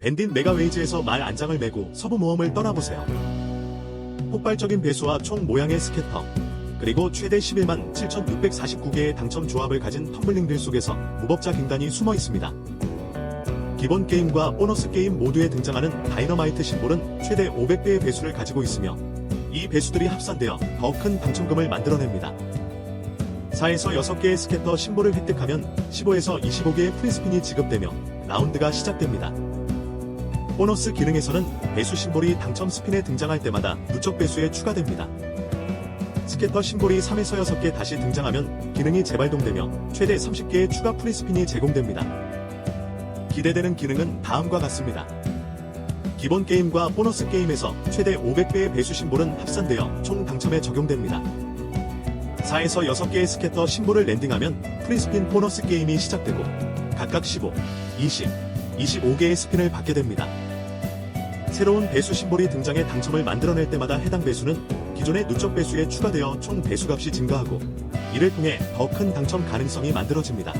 밴딘 메가웨이즈에서 말 안장을 메고 서부 모험을 떠나보세요. 폭발적인 배수와 총 모양의 스캐터, 그리고 최대 11만 7,649개의 당첨 조합을 가진 텀블링들 속에서 무법자 갱단이 숨어 있습니다. 기본 게임과 보너스 게임 모두에 등장하는 다이너마이트 심볼은 최대 500배의 배수를 가지고 있으며 이 배수들이 합산되어 더 큰 당첨금을 만들어냅니다. 4에서 6개의 스캐터 심볼을 획득하면 15에서 25개의 프리스핀이 지급되며 라운드가 시작됩니다. 보너스 기능에서는 배수 심볼이 당첨 스핀에 등장할 때마다 누적 배수에 추가됩니다. 스캐터 심볼이 3에서 6개 다시 등장하면 기능이 재발동되며 최대 30개의 추가 프리스핀이 제공됩니다. 기대되는 기능은 다음과 같습니다. 기본 게임과 보너스 게임에서 최대 500배의 배수 심볼은 합산되어 총 당첨에 적용됩니다. 4에서 6개의 스캐터 심볼을 랜딩하면 프리스핀 보너스 게임이 시작되고 각각 15, 20, 25개의 스핀을 받게 됩니다. 새로운 배수 심볼이 등장해 당첨을 만들어낼 때마다 해당 배수는 기존의 누적 배수에 추가되어 총 배수값이 증가하고 이를 통해 더 큰 당첨 가능성이 만들어집니다.